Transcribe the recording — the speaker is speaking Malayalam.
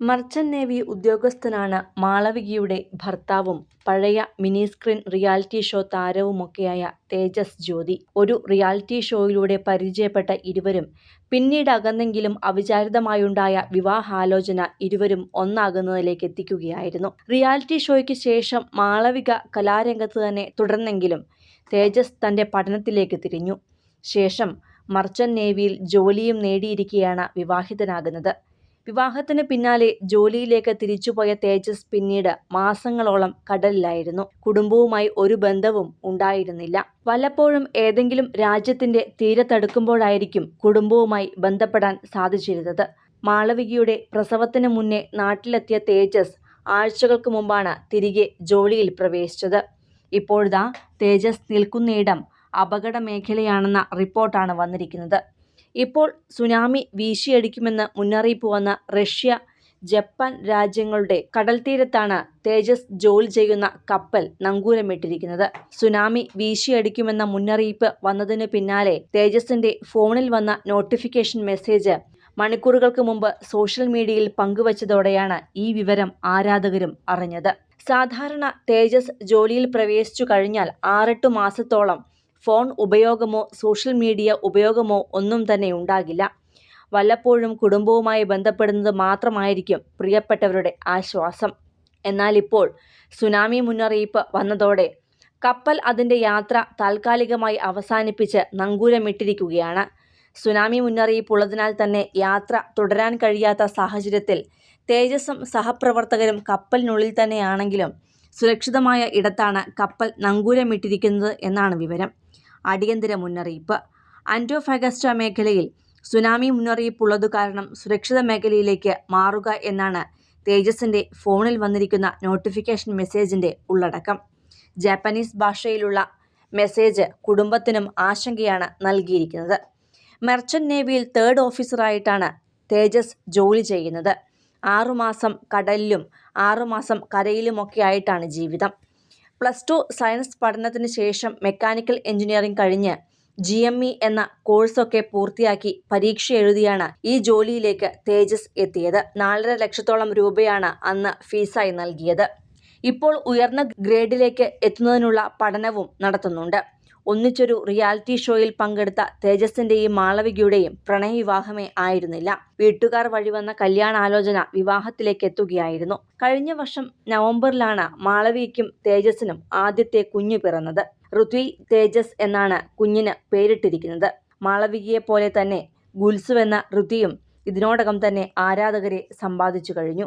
മർച്ചന്റ് നേവി ഉദ്യോഗസ്ഥനാണ് മാളവികയുടെ ഭർത്താവും പഴയ മിനിസ്ക്രീൻ റിയാലിറ്റി ഷോ താരവുമൊക്കെയായ തേജസ് ജ്യോതി. ഒരു റിയാലിറ്റി ഷോയിലൂടെ പരിചയപ്പെട്ട ഇരുവരും പിന്നീട് അകന്നെങ്കിലും അവിചാരിതമായുണ്ടായ വിവാഹാലോചന ഇരുവരും ഒന്നാകുന്നതിലേക്ക് എത്തിക്കുകയായിരുന്നു റിയാലിറ്റി ഷോയ്ക്ക് ശേഷം മാളവിക കലാരംഗത്ത് തന്നെ തുടർന്നെങ്കിലും തേജസ് തന്റെ പഠനത്തിലേക്ക് തിരിഞ്ഞു. ശേഷം മർച്ചൻ നേവിയിൽ ജോലിയും നേടിയിരിക്കെയാണ് വിവാഹിതനാകുന്നത്. വിവാഹത്തിന് പിന്നാലെ ജോലിയിലേക്ക് തിരിച്ചുപോയ തേജസ് പിന്നീട് മാസങ്ങളോളം കടലിലായിരുന്നു. കുടുംബവുമായി ഒരു ബന്ധവും ഉണ്ടായിരുന്നില്ല. വല്ലപ്പോഴും ഏതെങ്കിലും രാജ്യത്തിന്റെ തീരത്തടുക്കുമ്പോഴായിരിക്കും കുടുംബവുമായി ബന്ധപ്പെടാൻ സാധിച്ചിരുന്നത്. മാളവികയുടെ പ്രസവത്തിന് മുന്നേ നാട്ടിലെത്തിയ തേജസ് ആഴ്ചകൾക്ക് മുമ്പാണ് തിരികെ ജോലിയിൽ പ്രവേശിച്ചത്. ഇപ്പോഴതാ തേജസ് നിൽക്കുന്നയിടം അപകട മേഖലയാണെന്ന റിപ്പോർട്ടാണ് വന്നിരിക്കുന്നത്. ഇപ്പോൾ സുനാമി വീശിയടിക്കുമെന്ന് മുന്നറിയിപ്പ് വന്ന റഷ്യ, ജപ്പാൻ രാജ്യങ്ങളുടെ കടൽത്തീരത്താണ് തേജസ് ജോലി ചെയ്യുന്ന കപ്പൽ നങ്കൂരമിട്ടിരിക്കുന്നത്. സുനാമി വീശിയടിക്കുമെന്ന മുന്നറിയിപ്പ് വന്നതിനു പിന്നാലെ തേജസിന്റെ ഫോണിൽ വന്ന നോട്ടിഫിക്കേഷൻ മെസ്സേജ് മണിക്കൂറുകൾക്ക് മുമ്പ് സോഷ്യൽ മീഡിയയിൽ പങ്കുവച്ചതോടെയാണ് ഈ വിവരം ആരാധകരും അറിഞ്ഞത്. സാധാരണ തേജസ് ജോലിയിൽ പ്രവേശിച്ചു കഴിഞ്ഞാൽ ആറെട്ടു മാസത്തോളം ഫോൺ ഉപയോഗമോ സോഷ്യൽ മീഡിയ ഉപയോഗമോ ഒന്നും തന്നെ ഉണ്ടാകില്ല. വല്ലപ്പോഴും കുടുംബവുമായി ബന്ധപ്പെടുന്നത് മാത്രമായിരിക്കും പ്രിയപ്പെട്ടവരുടെ ആശ്വാസം. എന്നാൽ ഇപ്പോൾ സുനാമി മുന്നറിയിപ്പ് വന്നതോടെ കപ്പൽ അതിന്റെ യാത്ര താൽക്കാലികമായി അവസാനിപ്പിച്ച് നങ്കൂരമിട്ടിരിക്കുകയാണ്. സുനാമി മുന്നറിയിപ്പ് ഉള്ളതിനാൽ തന്നെ യാത്ര തുടരാൻ കഴിയാത്ത സാഹചര്യത്തിൽ തേജസ്സും സഹപ്രവർത്തകരും കപ്പലിനുള്ളിൽ തന്നെയാണെങ്കിലും സുരക്ഷിതമായ ഇടത്താണ് കപ്പൽ നങ്കൂരമിട്ടിരിക്കുന്നത് എന്നാണ് വിവരം. അടിയന്തര മുന്നറിയിപ്പ് അന്റോഫഗസ്റ്റ മേഖലയിൽ സുനാമി മുന്നറിയിപ്പുള്ളതു കാരണം സുരക്ഷിത മേഖലയിലേക്ക് മാറുക എന്നാണ് തേജസിന്റെ ഫോണിൽ വന്നിരിക്കുന്ന നോട്ടിഫിക്കേഷൻ മെസ്സേജിന്റെ ഉള്ളടക്കം. ജാപ്പനീസ് ഭാഷയിലുള്ള മെസ്സേജ് കുടുംബത്തിനും ആശങ്കയാണ് നൽകിയിരിക്കുന്നത്. മെർച്ചന്റ് നേവിയിൽ തേർഡ് ഓഫീസറായിട്ടാണ് തേജസ് ജോലി ചെയ്യുന്നത്. ആറുമാസം കടലിലും ആറുമാസം കരയിലുമൊക്കെ ആയിട്ടാണ് ജീവിതം. പ്ലസ് ടു സയൻസ് പഠനത്തിന് ശേഷം മെക്കാനിക്കൽ എഞ്ചിനീയറിംഗ് കഴിഞ്ഞ് ജി എം ഇ എന്ന കോഴ്സൊക്കെ പൂർത്തിയാക്കി പരീക്ഷ എഴുതിയാണ് ഈ ജോലിയിലേക്ക് തേജസ് എത്തിയത്. നാലര ലക്ഷത്തോളം രൂപയാണ് അന്ന് ഫീസായി നൽകിയത്. ഇപ്പോൾ ഉയർന്ന ഗ്രേഡിലേക്ക് എത്തുന്നതിനുള്ള പഠനവും നടത്തുന്നുണ്ട്. ഒന്നിച്ചൊരു റിയാലിറ്റി ഷോയിൽ പങ്കെടുത്ത തേജസിന്റെയും മാളവികയുടെയും പ്രണയവിവാഹമേ ആയിരുന്നില്ല. വീട്ടുകാർ വഴി വന്ന വിവാഹത്തിലേക്ക് എത്തുകയായിരുന്നു കഴിഞ്ഞ വർഷം നവംബറിലാണ് മാളവികയ്ക്കും തേജസിനും ആദ്യത്തെ കുഞ്ഞു പിറന്നത്. ഋത്വി തേജസ് എന്നാണ് കുഞ്ഞിന് പേരിട്ടിരിക്കുന്നത്. മാളവികയെ പോലെ തന്നെ ഗുൽസുവെന്ന ഋതിയും ഇതിനോടകം തന്നെ ആരാധകരെ സമ്പാദിച്ചു കഴിഞ്ഞു.